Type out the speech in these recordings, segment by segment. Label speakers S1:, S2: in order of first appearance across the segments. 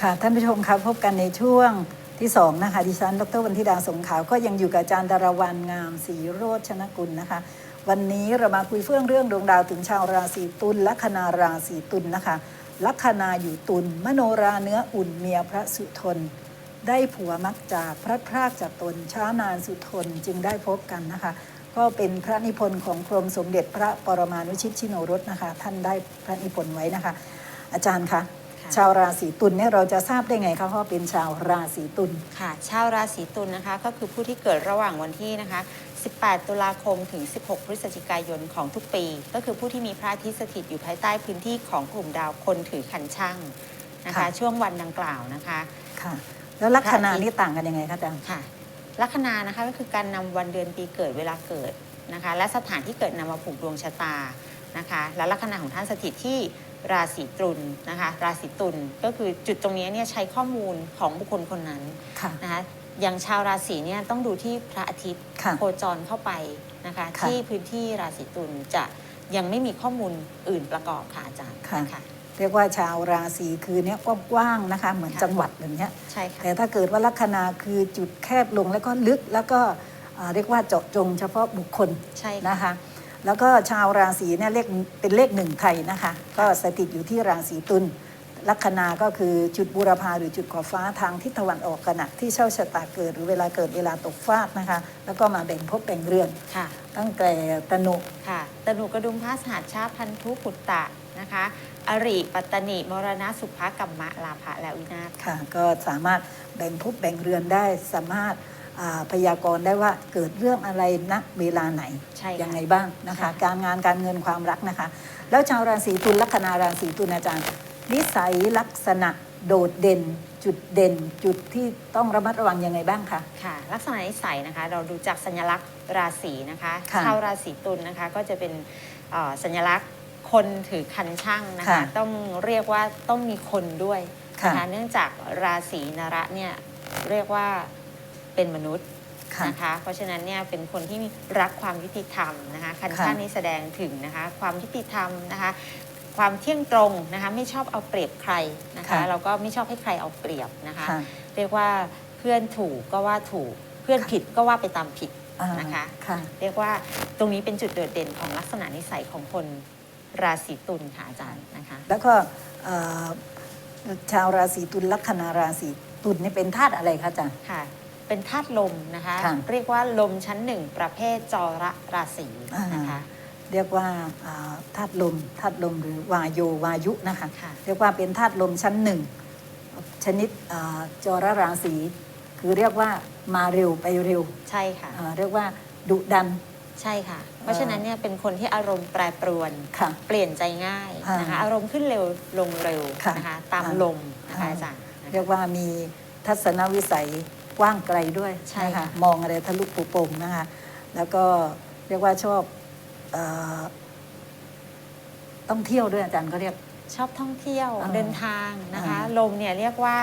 S1: ค่ะท่านผู้ชมครับพบกันในช่วงที่สองนะคะดิฉันดรวันธิดาสงขาวก็ยังอยู่กับอาจารย์ดารวันงามศรีโรจชนกุลนะคะ วันนี้เรามาคุยเฟื่องเรื่องดวงดาวถึงชาวราศีตุลลัคนาราศีตุลนะคะลัคนาอยู่ตุลมโนราเนื้ออุ่นเมียพระสุทน ได้ผัวมักจากพระพรากจากตนช้านานสุทนจึงได้พบกันนะคะ ก็เป็นพระนิพนธ์ของกรมสมเด็จพระปรมานุชิตชิโนรสนะคะ ท่านได้พระนิพนธ์ไว้นะคะ อาจารย์คะ
S2: ค่ะ
S1: ชาวราศีตุลเนี่ยเราจะทราบได้ไงคะว่าเป็นชาวราศีตุล
S2: ค่ะ ชาวราศีตุลนะคะ ก็คือผู้ที่เกิดระหว่างวันที่นะคะ 18 ตุลาคมถึง 16 พฤศจิกายนของทุกปี ก็คือผู้ที่มีพระอาทิตย์สถิตอยู่ภายใต้พื้นที่ของกลุ่มดาวคนถือคันช่างนะคะ
S1: ค่ะ
S2: ช่วงวันดังกล่าวนะคะ
S1: ค่ะ แล้วลัคนานี่ต่างกันยังไงคะอาจารย์
S2: ค่ะ ลัคนานะคะก็คือการนำวันเดือนปีเกิดเวลาเกิดนะคะ และสถานที่เกิดนำมาผูกดวงชะตานะคะ และลัคนาของท่านสถิตที่ราศีตุลนะคะ ราศีตุลก็คือจุดตรงนี้เนี่ยใช้ข้อมูลของบุคคลคนนั้น
S1: ค่ะ
S2: นะคะอย่างชาวราศีเนี่ยต้องดูที่พระอาทิตย์
S1: ค่ะ
S2: โคจรเข้าไปนะคะ
S1: ค่ะ
S2: ที่พื้นที่ราศีตุลจะยังไม่มีข้อมูลอื่นประกอบค่ะอาจารย์
S1: ค่ะ
S2: ค่ะ
S1: เรียกว่าชาวราศีคือเนี้ยกว้างๆนะคะ เหมือน
S2: ค่ะ
S1: จังหวัดแบบเนี้ย
S2: ใช่ค่ะ
S1: แต่ถ้าเกิดว่าลัคนาคือจุดแคบลงแล้วก็ลึกแล้วก็อ่าเรียกว่าเจาะจงเฉพาะบุคคล
S2: ใช่ค่ะ
S1: นะคะแล้วก็ชาวราศีเนี่ยเลขเป็นเลขหนึ่งไทยนะคะ ก็สถิตอยู่ที่ราศีตุลลัคนาก็คือจุดบูรพาหรือจุดขอบฟ้าทางทิศตะวันออกขณะที่เช่าชะตาเกิดหรือเวลาเกิดเวลาตกฟากนะคะ แล้วก็มาแบ่งภพแบ่งเรือน
S2: ค่ะ
S1: ตั้งแต่ตนุ
S2: ค่ะตนุกระดุมพระสหัสชาพันธุปุตตะ นะคะ อริปัตตนิมรณะสุภกัมมะลาภะและวินาศ
S1: ค่ะ ก็สามารถแบ่งภพแบ่งเรือนได้สามารถอ่าพยากรณ์ได้ว่าเกิดเรื่องอะไรณเวลาไหน
S2: ใช่ค่ะ
S1: ยังไงบ้างนะคะ
S2: ค่ะ
S1: การงานการเงินความรักนะคะ แล้วชาวราศีตุลลัคนาราศีตุลอาจารย์ นิสัยลักษณะโดดเด่น จุดเด่น จุดที่ต้องระมัดระวังยังไงบ้างคะ
S2: ค่ะ ลักษณะนิสัยนะคะ เราดูจากสัญลักษณ์ราศีนะคะ
S1: ค่ะ
S2: ชาวราศีตุลนะคะก็จะเป็นเอ่อสัญลักษณ์ คนถือคันช่างนะคะ
S1: ค่ะ
S2: ต้องเรียกว่าต้องมีคนด้วย
S1: ค่ะ
S2: นะคะเนื่องจากราศีนระเนี่ยเรียกว่าเป็นมนุษย์
S1: ค่ะ
S2: นะคะ เพราะฉะนั้นเนี่ยเป็นคนที่มีรักความยุติธรรมนะคะคันช่าง
S1: ค่ะ
S2: นี้แสดงถึงนะคะความยุติธรรมนะคะ ความเที่ยงตรงนะคะไม่ชอบเอาเปรียบใครนะคะ
S1: ค่ะ
S2: เราก็ไม่ชอบให้ใครเอาเปรียบนะคะ
S1: ค่ะ
S2: เรียกว่าเพื่อนถูกก็ว่าถูกเพื่อนผิดก็ว่าไปตามผิด
S1: อ่า
S2: นะคะ
S1: ค่ะ
S2: เรียกว่าตรงนี้เป็นจุดโดดเด่นของลักษณะนิสัยของคน ราศีตุลค่ะอาจารย์นะคะ
S1: แล้วก็เอ่อชาวราศีตุลลัคนาราศีตุลนี่เป็นธาตุอะไรคะอาจารย์
S2: ค่ะ เป็นธาตุลมนะคะ
S1: ค่ะ
S2: เรียกว่าลมชั้นหนึ่งประเภทจระราศีนะคะ
S1: เรียกว่าอ่าธาตุลมธาตุลมหรือวายโยวายุนะคะ
S2: ค่ะ
S1: เรียกว่าเป็นธาตุลมชั้นหนึ่งชนิดอ่าจรราศีคือเรียกว่ามาเร็วไปเร็ว
S2: ใช่ค่ะ
S1: อ่าเรียกว่าดุดัน
S2: ใช่ค่ะ เพราะฉะนั้นเนี่ยเป็นคนที่อารมณ์แปรปรวน
S1: ค่ะ
S2: เปลี่ยนใจง่ายนะคะ
S1: อ่า
S2: อารมณ์ขึ้นเร็วลงเร็ว
S1: ค่ะ
S2: นะคะตาม
S1: อ่า
S2: ลมนะคะ
S1: อ่า
S2: อาจารย์นะคะ
S1: เรียกว่ามีทัศนวิสัยกว้างไกลด้วย
S2: ใช่
S1: นะ
S2: ค่ะ
S1: คะมองอะไรทะลุปุโป่งนะคะแล้วก็เรียกว่าชอบเออต้องเที่ยวด้วยอาจารย์ก็เรียก
S2: ชอบท่องเที่ยว
S1: อ่า
S2: เดินทางนะคะ
S1: อ่า
S2: ลมเนี่ยเรียกว่า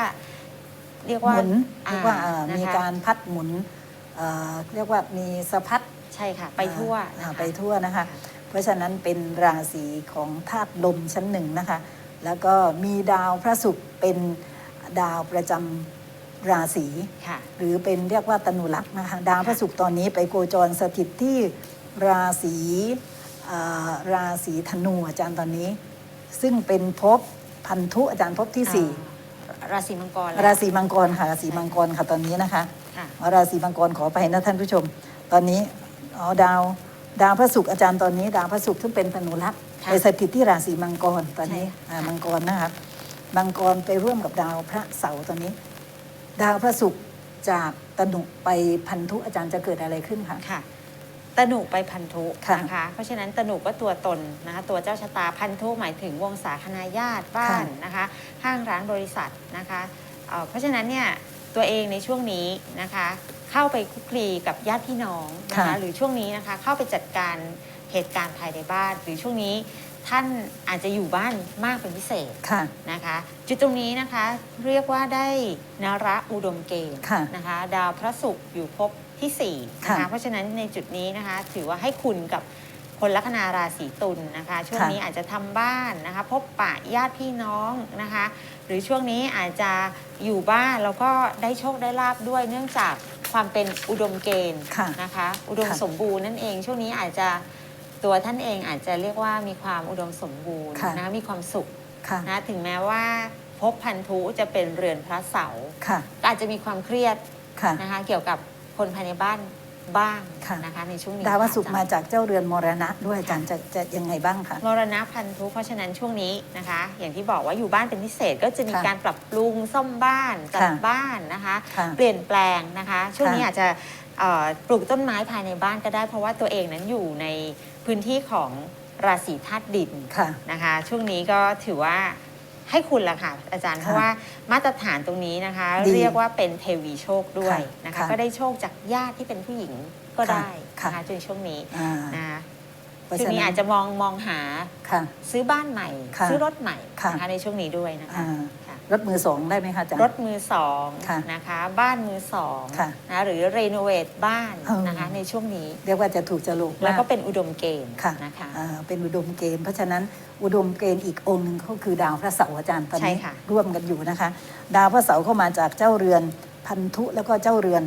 S2: เรียก
S1: ห
S2: ว่า
S1: มุนเรียกว่าเอ่อ
S2: อ่
S1: มี
S2: นะคะ
S1: การพัดหมุนเอ่อเรียกว่ามีสะพัด
S2: ใช่ค่ะ ไปทั่ว
S1: อ่า
S2: นะคะ
S1: ไปทั่วนะคะ เพราะฉะนั้นเป็นราศีของธาตุลมชั้นหนึ่งนะคะ แล้วก็มีดาวพระศุกร์เป็นดาวประจำราศี
S2: ค่ะ
S1: หรือเป็นเรียกว่าตนุลักษณ์นะคะดาวพระศุกร์ตอนนี้ไปโคจรสถิตที่ราศีอ่าราศีธนูอาจารย์ตอนนี้ ซึ่งเป็นภพพันธุอาจารย์ภพที่สี่
S2: อ่าราศีมังกรแล้ว
S1: ราศีมังกรค่ะราศีมังกรค่ะตอนนี้นะคะ
S2: ค่ะ
S1: อ๋อราศีมังกรขอไปนะท่านผู้ชม ตอนนี้ อ๋อดาวดาวพระศุกร์อาจารย์ตอนนี้ ดาวพระศุกร์ซึ่งเป็นธนุลักษณ์
S2: ค่ะ
S1: ไปสถิตที่ราศีมังกรตอนนี้
S2: ใช่ค่ะ
S1: อ่ามังกรนะคะมังกรไปร่วมกับดาวพระเสาร์ตอนนี้ ดาวพระศุกร์จากตนุไปพันธุอาจารย์จะเกิดอะไรขึ้นคะ
S2: ค่ะตนุไปพันธุ
S1: ค่ะ
S2: นะคะเพราะฉะนั้นตนุก็ตัวตนนะคะตัวเจ้าชะตาพันธุหมายถึงวงศาคณาญาติบ้านนะคะห้างร้านบริษัทนะคะเอ่อเพราะฉะนั้นเนี่ยตัวเองในช่วงนี้นะคะ เข้าไปคลุกคลีกับญาติพี่น้องนะคะ
S1: ค่ะ
S2: หรือช่วงนี้นะคะเข้าไปจัดการเหตุการณ์ภายในบ้าน หรือช่วงนี้ท่านอาจจะอยู่บ้านมากเป็นพิเศษ
S1: ค่ะ
S2: นะคะ จุดตรงนี้นะคะเรียกว่าได้นาระอุดมเกณฑ์
S1: ค่ะ
S2: นะคะ ดาวพระศุกร์อยู่ภพที่4นะ
S1: ค่ะ
S2: คะเพราะฉะนั้นในจุดนี้นะคะ ถือว่าให้คุณกับคนลัคนาราศีตุลนะคะ ช่วง
S1: ค่ะ
S2: นี้อาจจะทำบ้านนะคะ พบปะญาติพี่น้องนะคะ หรือช่วงนี้อาจจะอยู่บ้านแล้วก็ได้โชคได้ลาบด้วยเนื่องจาก ความเป็นอุดมเกณฑ์
S1: ค่ะ
S2: นะคะ อุดม
S1: ค่ะ
S2: สมบูรณ์นั่นเองช่วงนี้อาจจะตัวท่านเองอาจจะเรียกว่ามีความอุดมสมบูรณ์
S1: ค่ะ
S2: นะคะมีความสุข
S1: ค่ะ
S2: นะถึงแม้ว่าพบพันธุจะเป็นเรือนพระเสาร์
S1: ค่ะ
S2: ก็อาจจะมีความเครียด
S1: ค่ะ
S2: นะคะเกี่ยวกับคนภายในบ้าน บ้าง
S1: ค่ะ
S2: นะคะในช่วงนี้
S1: ดาวศุกร์
S2: ค่ะ
S1: มาจากเจ้าเรือนมรณะด้วยอาจารย์จะจะยังไงบ้างคะ
S2: มรณะพันธุเพราะฉะนั้นช่วงนี้นะคะ อย่างที่บอกว่าอยู่บ้านเป็นพิเศษก็จะมี
S1: ค่ะ
S2: การปรับปรุงซ่อมบ้านจัด
S1: ค่ะ
S2: บ้านนะคะ
S1: ค่ะ
S2: เปลี่ยนแปลงนะคะ ช่วงนี้
S1: ค่ะ
S2: อาจจะเอ่อปลูกต้นไม้ภายในบ้านก็ได้ เพราะว่าตัวเองนั้นอยู่ในพื้นที่ของราศีธาตุดิน
S1: ค่ะ
S2: นะคะ ช่วงนี้ก็ถือว่า ให้คุณละค่ะอาจารย์
S1: ค่ะ
S2: เพราะว่ามาตรฐานตรงนี้นะคะ
S1: ดี
S2: เรียกว่าเป็นเทวีโชคด้วย
S1: ค่ะ
S2: นะคะ
S1: ค่ะ
S2: ก็ได้โชคจากญาติที่เป็นผู้หญิงก็
S1: ค่ะ
S2: ได้
S1: ค่ะ
S2: นะคะจนช่วงนี้
S1: อ่า
S2: นะคะ
S1: เพราะ
S2: ช่ว
S1: ฉะ
S2: งนี้
S1: นั้
S2: อาจ
S1: น
S2: จะมองมองหา
S1: ค่ะ
S2: ซื้อบ้านใหม่
S1: ค่ะ
S2: ซื้อรถใหม่
S1: ค่ะ
S2: นะคะในช่วงนี้ด้วยนะคะ
S1: อ่า
S2: ค่ะ
S1: รถมือสองได้ไหมคะอาจารย์
S2: รถมือสอง
S1: ค่ะ
S2: นะคะ บ้านมือสอง
S1: ค่ะ
S2: นะหรือรีโนเวทบ้าน
S1: เออ
S2: นะคะในช่วงนี้
S1: เรียกว่าจะถูกจะลูก
S2: แล้วก็าเป็นอุดมเกณฑ์
S1: ค่ะ
S2: นะคะ
S1: อ่าเป็นอุดมเกณฑ์เพราะฉะนั้นอุดมเกณฑ์อีกองค์หนึ่งก็คือดาวพระเสาร์อาจารย์ตอนนี้
S2: ใช่ค่ะ
S1: ร่วมกันอยู่นะคะ ดาวพระเสาร์เข้ามาจากเจ้าเรือนพันธุแล้วก็เจ้าเรือน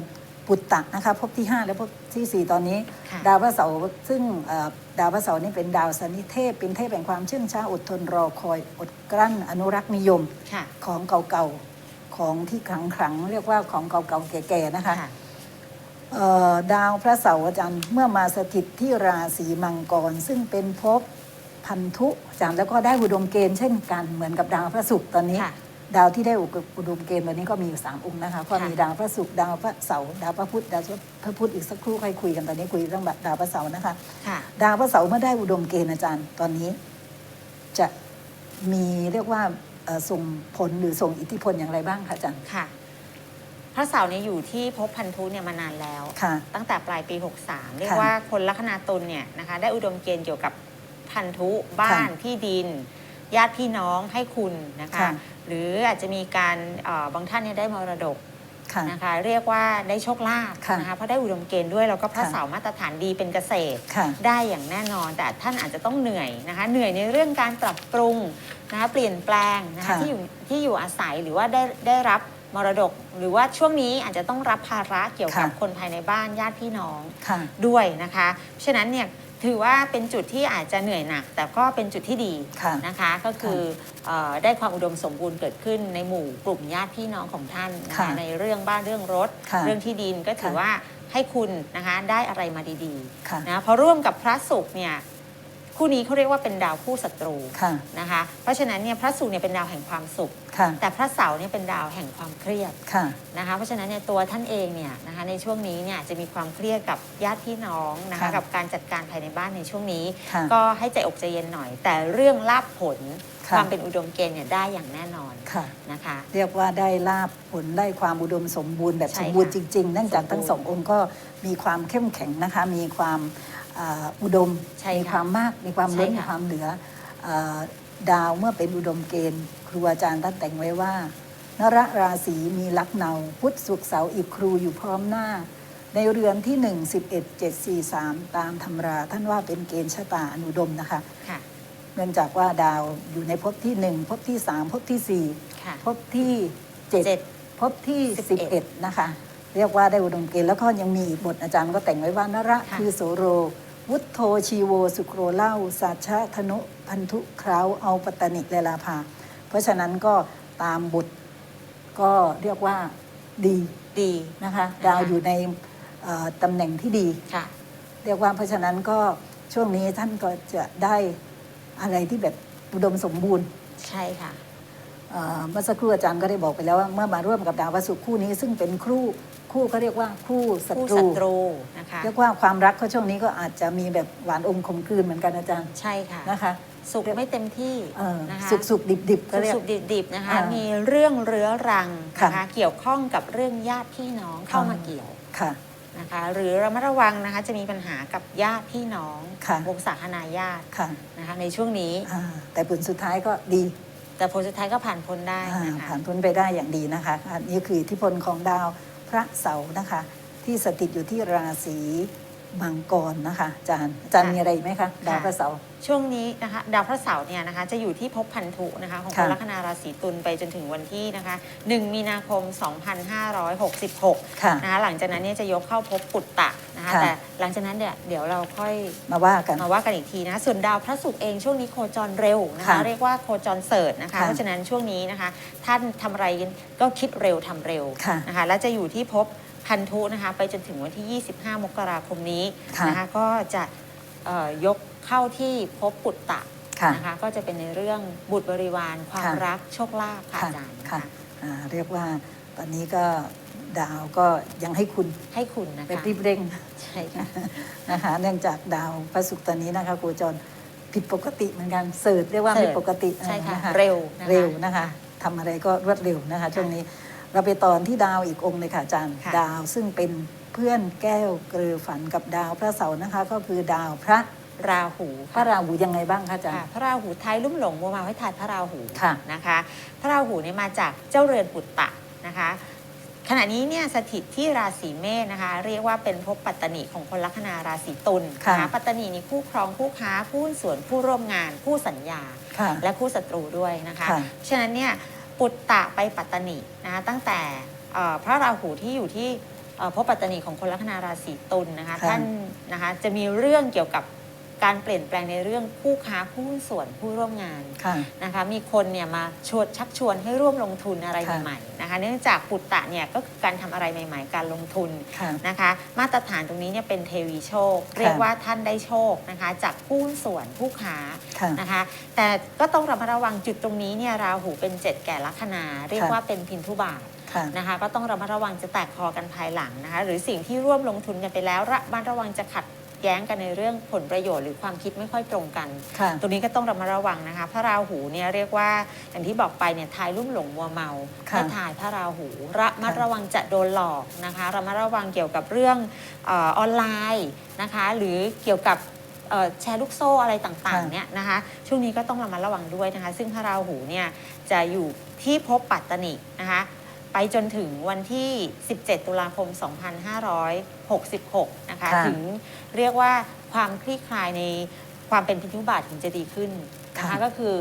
S1: ปุตตะนะคะพบที่ 5 และพบทีสี่ 4 ตอนนี้
S2: ค่ะ
S1: ดาวพระเสาร์ซึ่งเอ่อดาวพระเสาร์นี่เป็นดาวสนิเทพ เป็นเทพแห่งความเชื่องช้าอดทนรอคอยอดกลั้นอนุรักษ์นิยม
S2: ค่ะ
S1: ของเก่าๆของที่ขลังๆเรียกว่าของเก่าๆแก่ๆนะคะ
S2: ค่ะ
S1: เอ่อดาวพระเสาร์อาจารย์เมื่อมาสถิตที่ราศีมังกร ซึ่งเป็นภพพันธุอาจารย์แล้วก็ได้อุดมเกณฑ์เช่นกันเหมือนกับดาวพระศุกร์ตอนนี้
S2: ค่ะ
S1: ดาวที่ได้อุดมเกณฑ์ตอนนี้ก็มีอยู่สามองค์นะคะก็
S2: ค่ะ
S1: มีดาวพระศุกร์ดาวพระเสาร์ดาวพระพุธดาวพระพุธอีกสักครู่ค่อยคุยกันตอนนี้คุยเรื่องแบบดาวพระเสาร์นะคะ
S2: ค่ะ
S1: ดาวพระเสาร์เมื่อได้อุดมเกณฑ์อาจารย์ตอนนี้ จะมีเรียกว่าเอ่อส่งผลหรือส่งอิทธิพลอย่างไรบ้างคะอาจารย์
S2: ค่ะ พระเสาร์เนี่ยอยู่ที่ภพพันธุเนี่ยมานานแล้ว
S1: ค่ะ
S2: ตั้งแต่ปลายปี 63 เรียก
S1: ค่ะ
S2: ว่าคนลัคนาตุลเนี่ยนะคะ ได้อุดมเกณฑ์เกี่ยวกับพันธุบ้าน
S1: ค่ะ
S2: ที่ดิน ญาติพี่น้องให้คุณนะคะ
S1: ค่ะ
S2: หรืออาจจะมีการเอ่อบางท่านเนี่ยได้มรดก
S1: ค่ะ
S2: นะคะเรียกว่าได้โชคลาภ
S1: ค่ะ
S2: นะคะเพราะได้อุดมเกณฑ์ด้วย แล้วก็พระ
S1: ค่ะ
S2: เสาร์มาตรฐานดีเป็นเกษตร
S1: ค่ะ
S2: ได้อย่างแน่นอน แต่ท่านอาจจะต้องเหนื่อยนะคะเหนื่อยในเรื่องการปรับปรุงนะคะเปลี่ยนแปลงนะคะ
S1: ค่ะ
S2: ที่อยู่ที่อยู่อาศัยหรือว่าได้ได้รับมรดก หรือว่าช่วงนี้อาจจะต้องรับภาระเกี่ยวกับ
S1: ค่ะ
S2: คนภายในบ้านญาติพี่น้อง
S1: ค่ะ
S2: ด้วยนะคะฉะนั้นเนี่ย ถือว่าเป็นจุดที่อาจจะเหนื่อยหนัก แต่ก็เป็นจุดที่ดี
S1: ค่ะ
S2: นะคะ ก็คือเออได้ความอุดมสมบูรณ์เกิดขึ้นในหมู่กลุ่มญาติพี่น้องของท่านนะ
S1: ค่ะ
S2: คะในเรื่องบ้านเรื่องรถ
S1: ค่ะ
S2: เรื่องที่ดินก็ถือ
S1: ค่ะ
S2: ว่าให้คุณนะคะได้อะไรมาดี
S1: ค่ะ
S2: ๆนะเพราะร่วมกับพระศุกร์เนี่ย คู่นี้เขาเรียกว่าเป็นดาวคู่ศัตรู
S1: ค่ะ
S2: นะคะ เพราะฉะนั้นเนี่ยพระศุกร์เนี่ยเป็นดาวแห่งความสุข
S1: ค่ะ
S2: แต่พระเสาร์เนี่ยเป็นดาวแห่งความเครียด
S1: ค่ะ
S2: นะคะเพราะฉะนั้นเนี่ยตัวท่านเองเนี่ยนะคะในช่วงนี้เนี่ยจะมีความเครียดกับญาติพี่น้องนะคะ
S1: ค่ะ
S2: กับการจัดการภายในบ้านในช่วงนี้
S1: ค่ะ
S2: ก็ให้ใจอกใจเย็นหน่อย แต่เรื่องลาบผล
S1: ค่ะ
S2: ความเป็นอุดมเกณฑ์เนี่ยได้อย่างแน่นอน
S1: ค่ะ
S2: นะคะ
S1: เรียกว่าได้ลาบผลได้ความอุดมสมบูรณ์แบบ
S2: ใช่
S1: สมบูรณ์
S2: ค่ะ
S1: จริงๆเนื่องจาก
S2: สมบูรณ์
S1: ทั้งสององค์ก็มีความเข้มแข็งนะคะ มีความ อ่าอุดม
S2: ใช่
S1: มี
S2: ค่ะ
S1: ความมากมีความล้น
S2: ใช่
S1: มี
S2: ค่ะ
S1: ความเหลืออาดาวเมื่อเป็นอุดมเกณฑ์ครูอาจารย์ท่านแต่งไว้ว่านรราศีมีลักเนาพุธสุขเสาร์อีกครูอยู่พร้อมหน้า ในเรือนที่1 11 7 4 3ตามธรรมราท่านว่าเป็นเกณฑ์ชะตาอนุดมนะคะ
S2: ค่ะ
S1: เนื่องจากว่าดาวอยู่ในภพที่หนึ่งภพที่สามภพที่สี่
S2: ค่ะ
S1: ภพที่เจ็ด
S2: เจ็ด
S1: ภพที่
S2: สิ
S1: สิ
S2: บบเอ็
S1: เอ็
S2: ด
S1: ดนะคะ เรียกว่าได้อุดมเกณฑ์แล้วก็ยังมีอีกบทอาจารย์ก็แต่งไว้ว่านระ
S2: ค่ะ
S1: คือโสโร วุฒโธชีโวสุโครเล่าสัชชะธนุพันธุคราวเอาปตตนิเลลาภาเพราะฉะนั้นก็ตามบทก็เรียกว่าดี
S2: ดี
S1: นะคะ
S2: นะคะ
S1: ดาวอยู่ในเอ่อตำแหน่งที่ดี
S2: ค่ะ
S1: เรียกว่าเพราะฉะนั้นก็ช่วงนี้ท่านก็จะได้อะไรที่แบบอุดมสมบูรณ์
S2: ใช่ค่ะ
S1: เอ่อเมื่อสักครู่อาจารย์ก็ได้บอกไปแล้วว่าเมื่อมาร่วมกับดาวพระศุกร์คู่นี้ซึ่งเป็นคู่ คู่เขาเรียกว่าคู่ศั
S2: คู่
S1: ตรู
S2: ศัตรูนะคะ
S1: เรียกว่าความรักเขาช่วงนี้ก็อาจจะมีแบบหวานอมขมกลืนเหมือนกันอาจารย์
S2: ใช่ค่ะ
S1: นะคะ
S2: สุขไม่เต็มที่
S1: เออ
S2: นะคะ
S1: สุกสุกดิบดิบๆก็
S2: สุข
S1: เรียก
S2: สุขดิบดิบๆนะคะ
S1: อ่ามี
S2: มีเรื่องเรื้อรังนะ
S1: ค่ะ
S2: คะเกี่ยวข้องกับเรื่องญาติพี่น้องเข้ามาเกี่ยว
S1: ค่ะ
S2: นะคะ หรือระมัดระวังนะคะจะมีปัญหากับญาติพี่น้อง
S1: ค่ะ
S2: วงศาคณาญาติ
S1: ค่ะ
S2: นะคะในช่วงนี้
S1: อ่าแต่ผลสุดท้ายก็ดี
S2: แต่ผลสุดท้ายก็ผ่านพ้นได้
S1: อ่า
S2: นะคะ
S1: ผ่านพ้นไปได้อย่างดีนะคะอันนี้คืออิทธิพลของดาว พระเสาร์นะคะ ที่สถิตอยู่ที่ราศี มังกรนะคะอาจารย์อาจารย์
S2: ค่ะ
S1: มีอะไรอีกไหมคะดาวพระเสาร์
S2: ช่วงนี้นะคะดาวพระเสาร์เนี่ยนะคะจะอยู่ที่ภพพันธุนะคะของค
S1: ค่ะ
S2: นลัคนาราศีตุลไปจนถึงวันที่นะคะ 1 มีนาคม 2566
S1: ค่ะ
S2: นะคะหลังจากนั้นเนี่ยจะยกเข้าภพปุตตะนะคะ
S1: ค่ะ
S2: แต่หลังจากนั้นเนี่ยเดี๋ยวเราค่อย
S1: มาว่ากัน
S2: มาว่ากันอีกทีนะคะส่วนดาวพระศุกร์เองช่วงนี้โคจรเร็วนะคะ
S1: ค่ะ
S2: เรียกว่าโคจรเสิร์ชนะคะ
S1: ค่ะ
S2: เพราะฉะนั้นช่วงนี้นะคะท่านทำอะไรก็คิดเร็วทำเร็ว
S1: ค่ะ
S2: นะคะและจะอยู่ที่ภพ พันธุนะคะไปจนถึงวันที่ 25 มกราคมนี้
S1: ค่ะ
S2: นะคะก็จะเอ่อยกเข้าที่ภพปุตตะ
S1: ค่ะ
S2: นะคะก็จะเป็นในเรื่องบุตรบริวาร ความ
S1: ค่ะ
S2: รักโชคลาภค่ะอาจารย์
S1: ค่ะ
S2: นะคะ
S1: อ่าเรียกว่าตอนนี้ก็ดาวก็ยังให้คุณ
S2: ให้คุณนะ
S1: เป็น
S2: คะ
S1: รีบเร่ง
S2: ใช่ค่ะ
S1: นะคะเนื่องจากดาวพระศุกร์ตอนนี้นะคะโคจรผิดปกติเหมือนกันเสิร์ชเรียกว่า
S2: เสิ
S1: ผิ
S2: ร์
S1: ด
S2: ช
S1: ปกติ
S2: ใช่ค่ะ
S1: น
S2: เร็วนะคะ
S1: เร็วนะคะทำอะไรก็รวดเร็วนะคะ ช่วงนี้ เราไปตอนที่ดาวอีกองค์เลยค่ะอาจารย์
S2: ค่ะ
S1: ดาวซึ่งเป็นเพื่อนแก้วเกลือฝันกับดาวพระเสาร์นะคะ ก็คือดาวพระ
S2: ราหู
S1: พระราหูยังไงบ้างคะอาจาร
S2: ค่ะ
S1: ย์
S2: พระราหูไทยลุ่มหลงมัวมาให้ทายพระราหู
S1: ค่ะ
S2: นะคะ พระราหูเนี่ยมาจากเจ้าเรือนปุตตะนะคะ ขณะนี้เนี่ยสถิตที่ราศีเมษนะคะ เรียกว่าเป็นภพปัตตนิของคนลัคนาราศีตุล
S1: ค่ะ
S2: นะคะปัตตนินี่คู่ครองคู่ค้าผู้หุ้นส่วนผู้ร่วมงาน ผู้สัญญา
S1: ค่ะ
S2: และคู่ศัตรูด้วยนะคะ
S1: ค่ะ
S2: ฉะนั้นเนี่ย ปุตตะไปปัตตนินะคะตั้งแต่เอ่อพระราหูที่อยู่ที่เอ่อภพปัตตนิของคนลัคนาราศีตุลนะคะ
S1: ค่ะ
S2: ท่านนะคะจะมีเรื่องเกี่ยวกับ การเปลี่ยนแปลงในเรื่องคู่ค้าผู้หุ้นส่วนผู้ร่วมงาน
S1: ค่ะ
S2: นะคะมีคนเนี่ยมาชวนชักชวนให้ร่วมลงทุนอะไร
S1: ค่ะ
S2: ใหม่ๆนะคะเนื่องจากปุตตะเนี่ยก็คือการทำอะไรใหม่ ๆ การลงทุน
S1: ค่ะ
S2: นะคะ มาตรฐานตรงนี้เนี่ยเป็นเทวีโชค เรียกว่าท่านได้โชคนะคะจากผู้หุ้นส่วนผู้ค้า
S1: ค่ะ
S2: นะคะแต่ก็ต้องระมัดระวังจุดตรงนี้เนี่ยราหูเป็นเจ็ดแก่ลัคนา เรียก
S1: ค่ะ
S2: ว่าเป็นพินทุบาท
S1: ค่ะ
S2: นะคะก็ต้องระมัดระวังจะแตกคอกันภายหลังนะคะหรือสิ่งที่ร่วมลงทุนกันไปแล้วระมัดระวังจะขัด แย้งกันในเรื่องผลประโยชน์หรือความคิดไม่ค่อยตรงกัน
S1: ค่ะ
S2: ตรงนี้ก็ต้องระมัดระวังนะคะ พระราหูเนี่ยเรียกว่าอย่างที่บอกไปเนี่ยทายลุ่มหลงมัวเมา
S1: ค่ะ
S2: ถ้าทายพระราหู ระมัดระวังจะโดนหลอกนะคะระมัดระวังเกี่ยวกับเรื่องเออออนไลน์นะคะ หรือเกี่ยวกับเอ่อแชร์ลูกโซ่อะไรต่างๆเนี่ยนะคะ ช่วงนี้ก็ต้องระมัดระวังด้วยนะคะ ซึ่งพระราหูเนี่ยจะอยู่ที่ภพปัตตนินะคะ ไปจนถึงวันที่ 17 ตุลาคม 2566 นะคะ
S1: ค่ะ
S2: ถึงเรียกว่าความคลี่คลายในความเป็นพินทุบาทถึงจะดีขึ้นนะคะ
S1: ค่ะ
S2: ก็คือ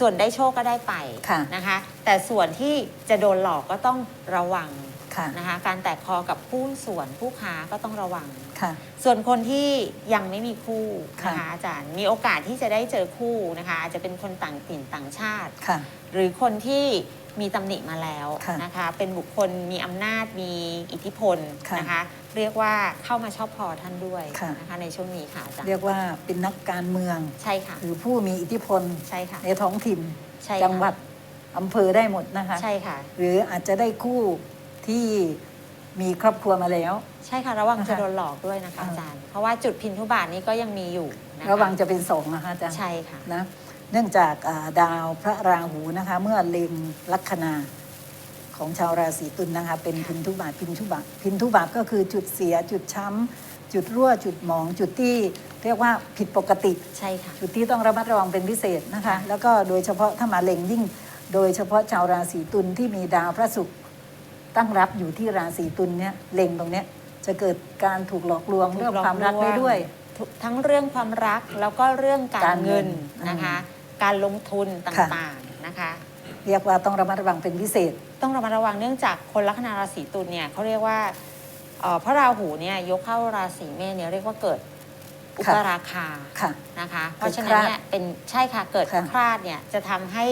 S2: ส่วนได้โชคก็ได้ไป
S1: ค่ะ
S2: นะคะ แต่ส่วนที่จะโดนหลอกก็ต้องระวัง
S1: ค่ะ
S2: นะคะ การแตกคอกับผู้หุ้นส่วนผู้ค้าก็ต้องระวัง
S1: ค่ะ
S2: ส่วนคนที่ยังไม่มีคู่นะ
S1: ค่ะ
S2: คะอาจารย์มีโอกาสที่จะได้เจอคู่นะคะอาจจะเป็นคนต่างถิ่นต่างชาติ
S1: ค่ะ
S2: หรือคนที่ มีตำหนิมาแล้ว
S1: ค่ะ
S2: นะคะ เป็นบุคคลมีอำนาจมีอิทธิพล
S1: ค่ะ
S2: นะคะ เรียกว่าเข้ามาชอบพอท่านด้วย
S1: ค่ะ
S2: นะคะในช่วงนี้ค่ะอาจารย์
S1: เรียกว่าเป็นนักการเมือง
S2: ใช่ค่ะ
S1: หรือผู้มีอิทธิพล
S2: ใช่ค่ะ
S1: ในท้องถิ่น
S2: ใช่ค่ะ
S1: จังหวัดอำเภอได้หมดนะคะ
S2: ใช่ค่ะ
S1: หรืออาจจะได้คู่ที่มีครอบครัวมาแล้ว
S2: ใช่ค่ะระวัง
S1: นะคะ
S2: จะโดนหลอกด้วยนะคะ
S1: อ่า
S2: อาจารย์ เพราะว่าจุดพินทุบาทนี้ก็ยังมีอยู่นะคะ
S1: ระวังจะเป็นสองนะคะอาจารย์
S2: ใช่ค่ะ
S1: นะ เนื่องจากอ่าดาวพระราหูนะคะเมื่อเล็งลัคนาของชาวราศีตุลนะคะเป็น
S2: ค่ะ
S1: พินทุบาทพินทุบาทพินทุบาทก็คือจุดเสียจุดช้ำจุดรั่วจุดหมองจุดที่เรียกว่าผิดปกติ
S2: ใช่ค่ะ
S1: จุดที่ต้องระมัดระวังเป็นพิเศษนะคะ
S2: ค่ะ
S1: แล้วก็โดยเฉพาะถ้ามาเล็งยิ่ง โดยเฉพาะชาวราศีตุลที่มีดาวพระศุกร์ตั้งรับอยู่ที่ราศีตุลเนี่ยเล็งตรงเนี้ยจะเกิดการถูกหลอกลวงเรื่องความรักได้ด้วย
S2: ทุกทั้งเรื่องความรักแล้วก็เรื่องการ
S1: การเงิ
S2: เงิ
S1: น
S2: นนะคะ การลงทุนต
S1: ค่ะ่า
S2: งๆนะคะ
S1: เรียกว่าต้องระมัดระวังเป็นพิเศษ
S2: ต้องระมัดระวังเนื่องจากคนลัคนาราศีตุลเนี่ยเขาเรียกว่าเอ่อพระราหูเนี่ยยกเข้าราศีเมษเนี่ยเรียกว่าเกิดอุป
S1: ค่ะ
S2: ราคา
S1: ค่ะ
S2: นะคะ เพ
S1: เกิด
S2: ราะฉะนั้นเนี่ย
S1: คราด
S2: เป็นใช่ค่ะเกิด
S1: ค่ะ
S2: คลาดเนี่ยจะทำให้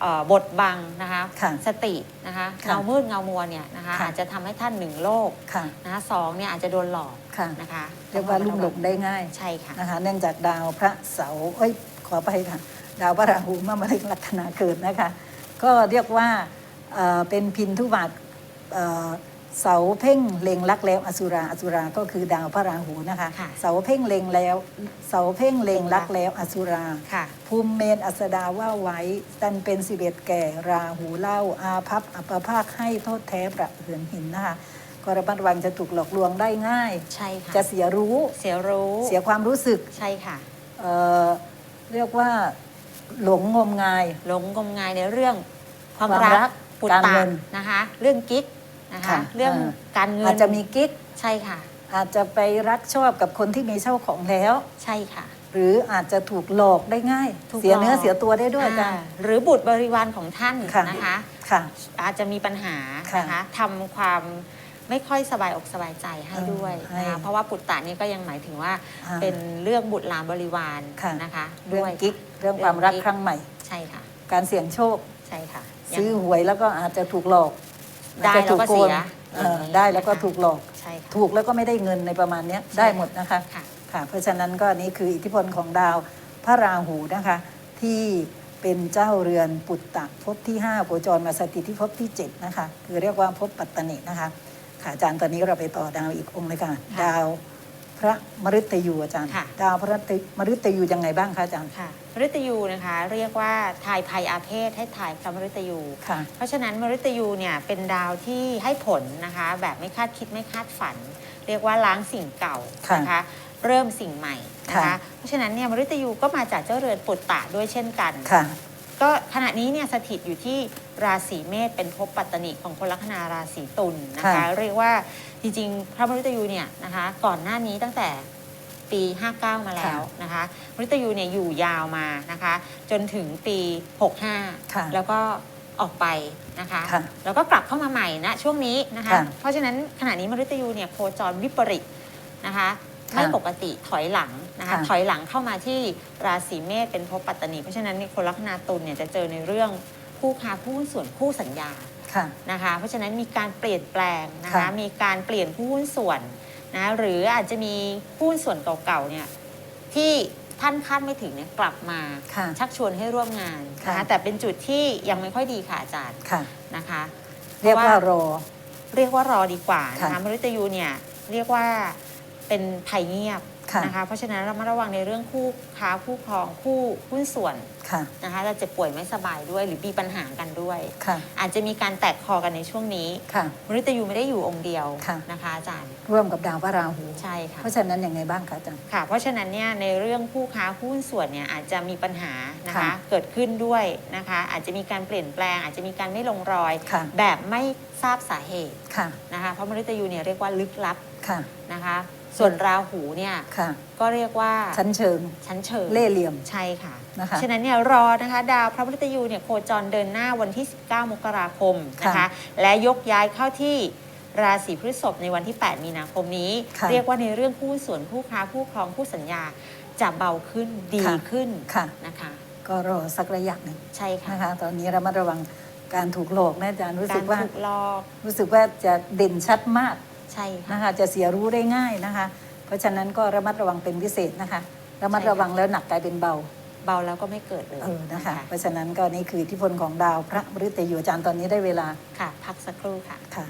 S2: เอ่อบทบังนะคะ
S1: ค่ะ
S2: สตินะคะ
S1: ค่ะ
S2: เงามืดเงามัวเนี่ยนะคะ
S1: ค่ะ
S2: อาจจะทำให้ท่านหนึ่งโลก
S1: ค่ะ
S2: นะคะสองเนี่ยอาจจะโดนหลอก
S1: ค่ะ
S2: นะคะ
S1: เรียกว่าลุ่มหลงได้ง่าย
S2: ใช่ค่ะ
S1: นะคะ เนื่องจากดาวพระเสาร์เอ้ยขอไปค่ะ ดาวพระราหูมามาเล็งลัคนาเกิดนะคะ ก็เรียกว่าเอ่อเป็นพินทุบาทเอ่อเสาเพ่งเล็งลักแล้วอสุราอสุราก็คือดาวพระราหูนะคะ
S2: ค่ะ
S1: เสาเพ่งเล็งแล้วเสาเพ่งเล็งลักแล้วอสุรา
S2: ค่ะ
S1: ภูมิเมนอัสดาว่าไว้ตันเป็นสิเบตแก่ราหูเล่าอาพับอัปภาคให้โทษแท้ประเหือนหินนะคะก็ระมัดระวังจะถูกหลอกลวงได้ง่าย
S2: ใช่ค่ะ
S1: จะเสียรู้
S2: เสียรู้
S1: เสียความรู้สึก
S2: ใช่ค่ะ
S1: เอ่อเรียกว่า หลงงมงาย
S2: หลงงมงายในเรื่องความ
S1: ความรั
S2: รั
S1: ก
S2: กปุต
S1: การ
S2: ตะ
S1: เงิน
S2: นะคะ เรื่องกิ๊กนะคะ
S1: ค่ะ
S2: เรื่อง
S1: อ่า
S2: การเงิน
S1: อาจจะมีกิ๊ก
S2: ใช่ค่ะ
S1: อาจจะไปรักชอบกับคนที่มีเจ้าของแล้ว
S2: ใช่ค่ะ
S1: หรืออาจจะถูกหลอกได้ง่าย
S2: ถูก
S1: เสียเนื้อ
S2: หลอก
S1: เสียตัวได้ด้วยอาจาร
S2: อ่า
S1: ย์
S2: หรือบุตรบริวารของท่าน
S1: ค่ะ
S2: นะคะ
S1: ค่ะ
S2: อาจจะมีปัญหา
S1: ค่ะ
S2: นะคะทำความไม่ค่อยสบายอกสบายใจให้
S1: เออ
S2: ด้วย
S1: ให้
S2: นะคะเพราะว่าปุตตะนี่ก็ยังหมายถึงว่า
S1: อ่า
S2: เป็นเรื่องบุตรหลานบริวาร
S1: ค่ะ
S2: นะคะ
S1: เรื่อง
S2: ด้วย
S1: กิ๊ก เรื่องความรักครั้งใหม่
S2: ใช่ค่ะ
S1: การเสี่ยงโชค
S2: ใช่ค่ะ
S1: ซื้อหวยแล้วก็อาจจะถูกหลอก
S2: ได้
S1: อาจจะ
S2: แล้วก็เสีย
S1: เออได้แล้วก็ถูกหลอก
S2: ใช่ค่ะ
S1: ถูกแล้วก็ไม่ได้เงินในประมาณเนี้ยได้หมดนะคะ
S2: ค่ะ
S1: ค่ะ เพราะฉะนั้นก็นี่คืออิทธิพลของดาวพระราหูนะคะ ที่เป็นเจ้าเรือนปุตตะภพที่ 5 โคจรมาสถิตที่ภพที่ 7 นะคะ คือเรียกว่าภพปัตตนินะคะ ค่ะอาจารย์ตอนนี้เราไปต่อดาวอีกองค์เลยค่ะ
S2: ค่ะ
S1: ดาว พระมฤตยูอาจารย์
S2: ค่ะ
S1: ดาวพระมฤตยูยังไงบ้างคะอาจารย์
S2: ค่ะมฤตยูนะคะ เรียกว่าทายภัยอาเพศให้ทายพระมฤตยู
S1: ค่ะ
S2: เพราะฉะนั้นมฤตยูเนี่ยเป็นดาวที่ให้ผลนะคะ แบบไม่คาดคิดไม่คาดฝัน เรียกว่าล้างสิ่งเก่า
S1: ค่ะ
S2: นะคะ เริ่มสิ่งใหม่นะคะ
S1: ค่ะ
S2: เพราะฉะนั้นเนี่ยมฤตยูก็มาจากเจ้าเรือนปุตตะด้วยเช่นกัน
S1: ค่ะ
S2: ก็ขณะนี้เนี่ยสถิตอยู่ที่ราศีเมษเป็นภพปัตตนิของคนลัคนาราศีตุลนะคะ
S1: ค่ะ
S2: เรียกว่าจริงๆ พระมฤตยูเนี่ยนะคะก่อนหน้านี้ตั้งแต่ปี 59 มาแล้วนะคะมฤตยูเนี่ยอยู่ยาวมานะคะ จนถึงปี
S1: ค่ะ
S2: 65 แล้วก็ออกไปนะคะ
S1: ค่ะ
S2: แล้วก็กลับเข้ามาใหม่นะช่วงนี้นะคะ
S1: ค่ะ
S2: เพราะฉะนั้นขณะนี้มฤตยูเนี่ยโคจรวิปริตนะคะ
S1: ค่ะ
S2: ไม่ปกติถอยหลังนะคะ
S1: ค่ะ
S2: ถอยหลังเข้ามาที่ราศีเมษเป็นภพปัตตนี เพราะฉะนั้นเนี่ยคนลัคนาตุลเนี่ยจะเจอในเรื่องคู่ค้าผู้หุ้นส่วนคู่สัญญา
S1: ค่ะ
S2: นะคะเพราะฉะนั้นมีการเปลี่ยนแปลงนะคะ
S1: ค่ะ
S2: มีการเปลี่ยนผู้หุ้นส่วนนะหรืออาจจะมีผู้หุ้นส่วนเก่าๆเนี่ยที่ท่านคาดไม่ถึงเนี่ยกลับมา
S1: ค่ะ
S2: ชักชวนให้ร่วมงานนะ
S1: ค่ะ
S2: คะแต่เป็นจุดที่ยังไม่ค่อยดีค่ะอาจารย์
S1: ค่ะ
S2: นะคะ
S1: เรียกว่ารอ
S2: เรียกว่ารอดีกว่านะคะ
S1: ค่ะ
S2: มฤตยูเนี่ยเรียกว่า เป็นภัยเงียบ
S1: ค่ะ
S2: นะคะ เพราะฉะนั้นเรามาระวังในเรื่องคู่ค้าคู่ครองคู่หุ้นส่วน
S1: ค่ะ
S2: นะคะจะเจ็บป่วยไม่สบายด้วยหรือมีปัญหากันด้วย
S1: ค่ะ
S2: อาจจะมีการแตกคอกันในช่วงนี้
S1: ค่ะ
S2: มฤตยูไม่ได้อยู่องค์เดียว
S1: ค่ะ
S2: นะคะอาจารย์
S1: ร่วมกับดาวพระราหู
S2: ใช่ค่ะ
S1: เพราะฉะนั้นยังไงบ้างคะอาจารย์
S2: ค่ะ เพราะฉะนั้นเนี่ยในเรื่องคู่ค้าหุ้นส่วนเนี่ยอาจจะมีปัญหานะคะ
S1: ค่ะ
S2: เกิดขึ้นด้วยนะคะ อาจจะมีการเปลี่ยนแปลง อาจจะมีการไม่ลงรอย
S1: ค่ะ
S2: แบบไม่ทราบสาเหตุ
S1: ค่ะ
S2: นะคะเพราะมฤตยูเนี่ยเรียกว่าลึกลับ
S1: ค่ะ
S2: นะคะ ส่วนราหูเนี่ย
S1: ค่ะ
S2: ก็เรียกว่า
S1: ชั้นเชิง
S2: ชั้นเชิง
S1: เล่ห์เหลี่ยม
S2: ใช่ค่ะ
S1: นะคะ
S2: ฉะนั้นเนี่ยรอนะคะ ดาวพระมฤตยูเนี่ยโคจรเดินหน้าวันที่ 19 มกราคมนะคะ
S1: ค่ะ
S2: และยกย้ายเข้าที่ราศีพฤษภในวันที่ 8 มีนาคมนี้
S1: ค่ะ
S2: เรียกว่าในเรื่องผู้ส่วนผู้ค้าผู้ครองผู้สัญญาจะเบาขึ้นดี
S1: ค่ะ
S2: ขึ้น
S1: ค่ะ
S2: นะคะ
S1: ก็รอสักระยะหนึ่ง
S2: ใช่ค่ะ
S1: นะคะ ตอนนี้เรามาระวังการถูกหลอกนะอาจารย์รู้
S2: กา
S1: สึ
S2: ร
S1: กว่า
S2: ถูกหลอก
S1: รู้สึกว่าจะเด่นชัดมาก
S2: ใช่ค่ะ
S1: นะคะจะเสียรู้ได้ง่ายนะคะ เพราะฉะนั้นก็ระมัดระวังเป็นพิเศษนะคะ ระมัด
S2: ใช่ค่ะ
S1: ระวังแล้วหนักกลายเป็นเบา
S2: เบาแล้วก็ไม่เกิดเลย
S1: เออนะคะ เพราะฉะนั้นก็นี่คืออิทธิพลของดาวพระมฤตยูอาจารย์ตอนนี้ได้เวลา
S2: ค่ะ พักสักครู่ค่ะ
S1: ค่ะ